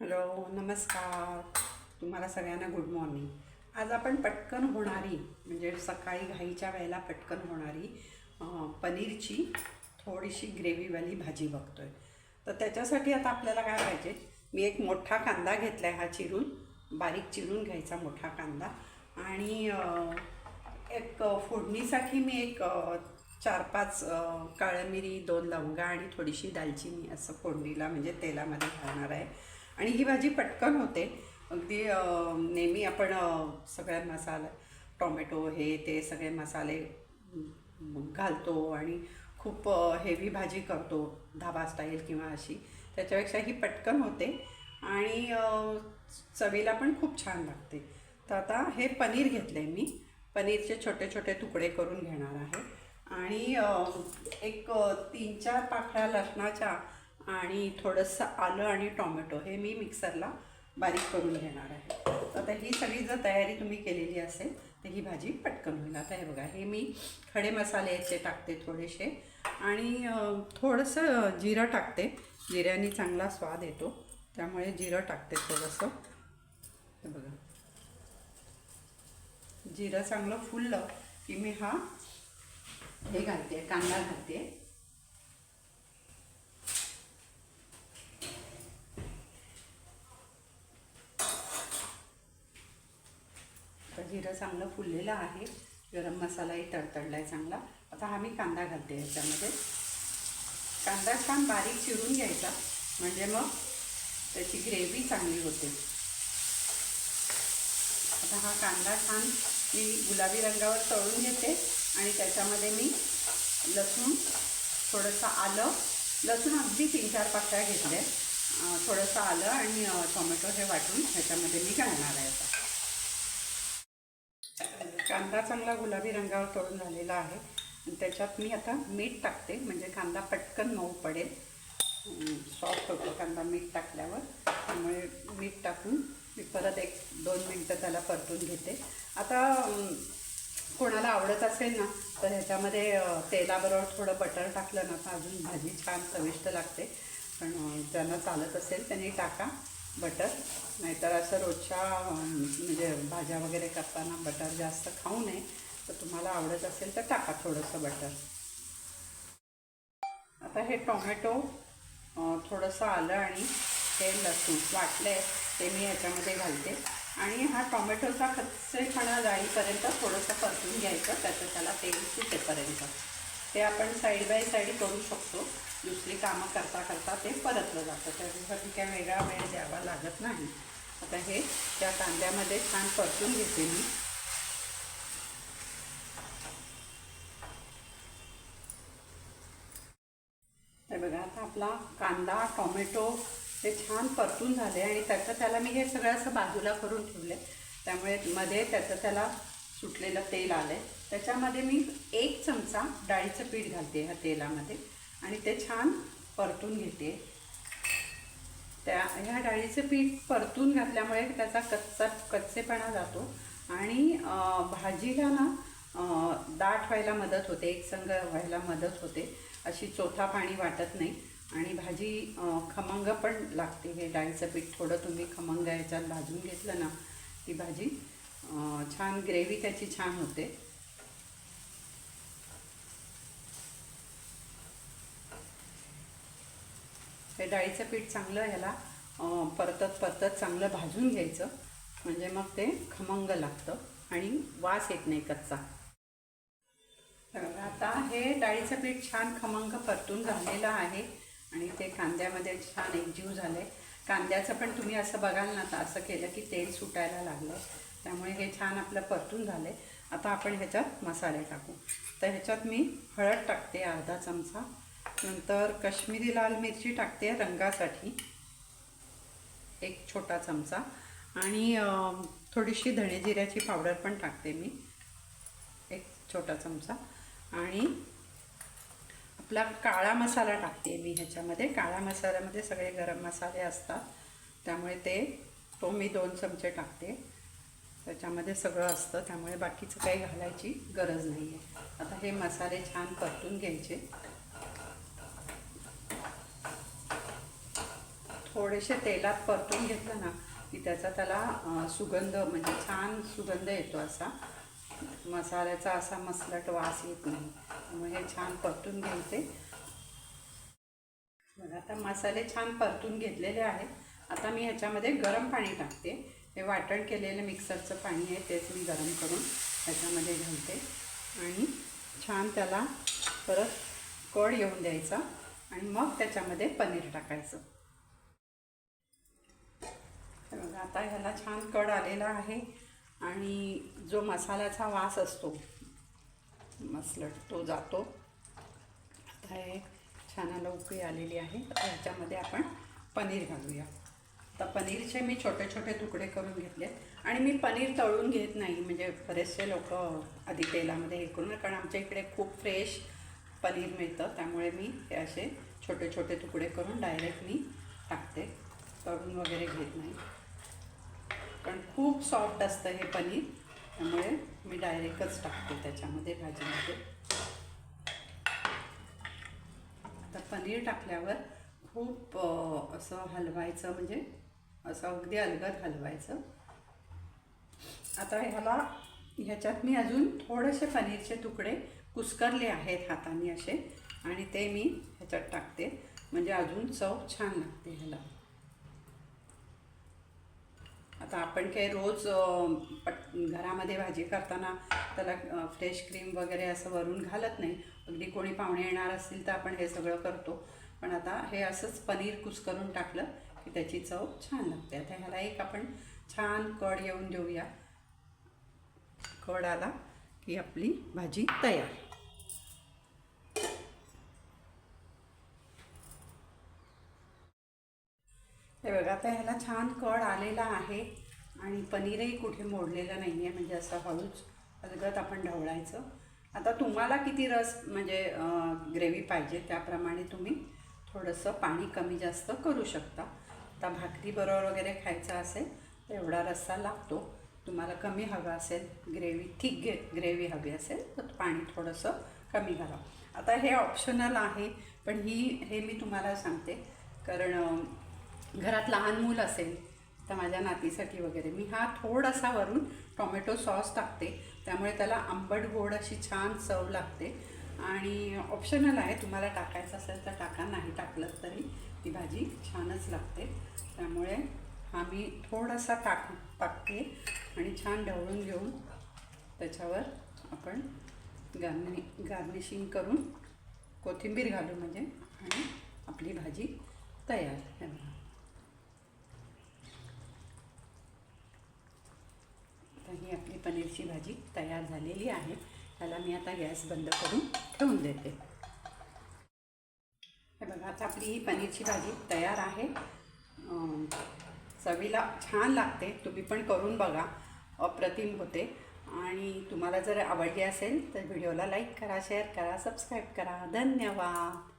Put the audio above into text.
Hello नमस्कार. तुम्हाला सगळ्यांना गुड मॉर्निंग आज आपण पटकन होणारी म्हणजे सकाळी घाईच्या वेळेला पटकन होणारी पनीरची थोडीशी ग्रेव्हीवाली भाजी बघतो आहे तर त्याच्यासाठी आता आपल्याला काय पाहिजे? मी एक मोठा कांदा घेतला आहे हा चिरून. बारीक चिरून घ्यायचा मोठा कांदा. आणि एक फोडणीसाठी मी एक चार पाच अ, काळ्या मिरी दोन लवंगा आणि थोडीशी दालचिनी असं फोडणीला म्हणजे तेलामध्ये घालणार आहे. आणि ही भाजी पटकन होते. अगदी नेहमी आपण सगळ्या मसाला टोमॅटो हे ते सगळे मसाले घालतो आणि खूप हेवी भाजी करतो धाबा स्टाईल किंवा अशी. त्याच्यापेक्षा ही पटकन होते आणि चवीला पण खूप छान लागते. तर आता हे पनीर घेतलं आहे मी. पनीरचे छोटे छोटे तुकडे करून घेणार आहे. आणि एक तीन चार पाकळ्या लसणाच्या आणि थोडंसं आलं आणि टॉमॅटो हे मी मिक्सरला बारीक करून घेणार आहे. तर आता ही सगळी जर तयारी तुम्ही केलेली असेल तर ही भाजी पटकन होईल. आता हे बघा हे मी खडे मसाले याचे टाकते थोडेसे. आणि थोडंसं जिरं टाकते. जिऱ्याने चांगला स्वाद येतो. त्यामुळे जिरं टाकते थोडंसं. हे बघा. जिरं चांगलं फुललं की मी हा हे घालते कांदा घालते. आता चांगलं फुललेलं आहे. गरम मसालाही तडतडला आहे चांगला. आता हा मी कांदा घालते याच्यामध्ये. कांदा छान बारीक चिरून घ्यायचा. म्हणजे मग त्याची ग्रेव्ही चांगली होते. आता हा कांदा छान मी गुलाबी रंगावर तळून घेते. आणि त्याच्यामध्ये मी लसूण थोडंसं आलं. लसूण अगदी तीन चार पाकळ्या घेतले थोडंसं आलं आणि टोमॅटो हे वाटून ह्याच्यामध्ये मी घालणार आहे आता. कांदा चांगला गुलाबी रंगावर तळून झालेला आहे. आणि त्याच्यात मी आता मीठ टाकते म्हणजे कांदा पटकन मऊ पडेल. सॉफ्ट होतो कांदा मीठ टाकल्यावर. त्यामुळे मीठ टाकून मी परत एक दोन मिनटं त्याला परतून घेते. आता कोणाला आवडत असेल ना तर ह्याच्यामध्ये तेलाबरोबर थोडं बटर टाकलं ना तर अजून भाजी छान चविष्ट लागते. पण ज्यांना चालत असेल त्यांनी टाका. बटर. नाहीतर असं रोजच्या म्हणजे भाज्या वगैरे करताना बटर जास्त खाऊ नये. तर तुम्हाला आवडत असेल तर टाका थोडंसं बटर. आता हे टोमॅटो थोडंसं आलं आणि हे लसूण वाटले ते मी याच्यामध्ये घालते. आणि हा टोमॅटोचा कच्चेपणा जाईपर्यंत थोडंसं परतून घ्यायचं त्याचं त्याला तेल सुटेपर्यंत. ते आपण साईड बाय साईड करू शकतो. दुसरी कामं करता करता ते परतलं जातं. त्याच्यासाठी काय वेगळा वेळ द्यावा लागत नाही. आता हे त्या कांद्यामध्ये छान परतून घेते मी. बघा आता आपला कांदा टोमॅटो ते छान परतून झाले आणि त्याचं त्याला मी हे सगळं असं बाजूला करून ठेवले त्यामुळे मध्ये त्याचं त्याला सुटलेलं तेल आलं आहे त्याच्यामध्ये मी एक चमचा डाळीचं पीठ घालते ह्या तेलामध्ये. आणि ते छान परतून घेते. त्या ह्या डाळीचं पीठ परतून घातल्यामुळे त्याचा कच्चा कच्चेपणा जातो. आणि भाजीला ना दाट व्हायला मदत होते एकसंग व्हायला मदत होते. अशी चोथा पाणी वाटत नाही. आणि भाजी खमंग पण लागते हे डाळीचं पीठ. थोडं तुम्ही खमंग याच्यात भाजून घेतलं ना ती भाजी छान ग्रेव्ही त्याची छान होते. हे डाळीचं पीठ चांगलं ह्याला परतत परतत चांगलं भाजून घ्यायचं. म्हणजे मग ते खमंग लागतं आणि वास येत नाही कच्चा. तर आता हे डाळीचं पीठ छान खमंग परतून झालेलं आहे आणि ते कांद्यामध्ये छान एकजीव झाले कांद्याचं पण तुम्ही असं बघाल ना तर असं केलं की तेल सुटायला लागलं त्यामुळे हे छान आपलं परतून झालंय. आता आपण ह्याच्यात मसाले टाकू. तर ह्याच्यात मी हळद टाकते अर्धा चमचा. नंतर कश्मीरी लाल मिरची टाकते रंगासाठी. एक छोटा चमचा. आणि थोडीशी धणेजिऱ्याची पावडर पण टाकते मी. एक छोटा चमचा. आणि आपला काळा मसाला टाकते मी ह्याच्यामध्ये. काळ्या मसाल्यामध्ये सगळे गरम मसाले असतात. त्यामुळे ते तो मी दोन चमचे टाकते. त्याच्यामध्ये सगळं असतं. त्यामुळे बाकीचं काही घालायची गरज नाही आहे आता हे मसाले छान परतून घ्यायचे. थोडेसे तेलात परतून घेतलं ना की त्याचा त्याला सुगंध म्हणजे छान सुगंध येतो असा. मसाल्याचा असा मसलट वास येत नाही. त्यामुळे हे छान परतून घ्यायचे बघा आता मसाले छान परतून घेतलेले आहेत. आता मी ह्याच्यामध्ये गरम पाणी टाकते. हे वाटण केलेलं मिक्सरचं पाणी आहे तेच मी गरम करून ह्याच्यामध्ये घालते. आणि छान त्याला परत कड येऊन द्यायचा. आणि मग त्याच्यामध्ये पनीर टाकायचं. बघा आता ह्याला छान कड आलेला आहे आणि जो मसाल्याचा वास असतो मसलट तो जातो. आता हे छान उकळी आलेली आहे. आता ह्याच्यामध्ये आपण पनीर घालूया. आता पनीरचे मी छोटे छोटे तुकडे करून घेतले आणि मी पनीर तळून घेत नाही म्हणजे बरेचसे लोक आधी तेलामध्ये हे करून कारण आमच्या इकडे खूप फ्रेश पनीर मिळतं. त्यामुळे मी हे असे छोटे छोटे तुकडे करून डायरेक्ट मी टाकते. तळून वगैरे घेत नाही. कारण खूप सॉफ्ट असतं हे पनीर. त्यामुळे मी डायरेक्टच टाकते त्याच्यामध्ये भाजीमध्ये. आता पनीर टाकल्यावर खूप असं हलवायचं म्हणजे असं अगदी अलगद हलवायचं. आता ह्याला ह्याच्यात मी अजून थोडेसे पनीरचे तुकडे कुस्करले आहेत हाताने असे. आणि ते मी ह्याच्यात टाकते. म्हणजे अजून चव छान लागते ह्याला. आता आपण काही रोज पट घरामध्ये भाजी करताना त्याला फ्रेश क्रीम वगैरे असं वरून घालत नाही. अगदी कोणी पाहुणे येणार असतील तर आपण हे सगळं करतो. पण आता हे असंच पनीर कुस्करून टाकलं की त्याची चव छान लागते. आता ह्याला एक आपण छान कड येऊन देऊया. कड आला की आपली भाजी तयार. आता ह्याला छान कड आलेला आहे आणि पनीरही कुठे मोडलेलं नाही आहे म्हणजे असं हळूच अलगत आपण ढवळायचं. आता तुम्हाला किती रस म्हणजे ग्रेव्ही पाहिजे त्याप्रमाणे तुम्ही थोडंसं पाणी कमी जास्त करू शकता. आता भाकरी बरोबर वगैरे खायचं असेल तर एवढा रस्सा लागतो. तुम्हाला कमी हवा असेल ग्रेव्ही ठीक घे ग्रेव्ही हवी असेल तर पाणी थोडंसं कमी घाला. आता हे ऑप्शनल आहे पण ही हे मी तुम्हाला सांगते. कारण घरात लहान मूल असेल तर माझ्या नातीसाठी वगैरे. मी हा थोडासा वरून टोमॅटो सॉस टाकते. त्यामुळे त्याला आंबट गोड अशी छान चव लागते. आणि ऑप्शनल आहे तुम्हाला टाकायचं असेल तर टाका नाही टाकलं तरी ती भाजी छानच लागते. त्यामुळे हा मी थोडासा टाक टाकते आणि छान ढवळून घेऊन त्याच्यावर आपण गार्नि गार्निशिंग करून कोथिंबीर घालू म्हणजे आणि आपली भाजी तयार आता ही आपली पनीरची भाजी तयार झालेली आहे. त्याला मी आता गॅस बंद करून ठेवून देते. हे बघा आता आपली ही पनीरची भाजी तयार आहे. चवीला छान लागते. तुम्ही पण करून बघा. अप्रतिम होते. आणि तुम्हाला जर आवडली असेल तर व्हिडिओला लाईक करा शेअर करा सबस्क्राईब करा. धन्यवाद.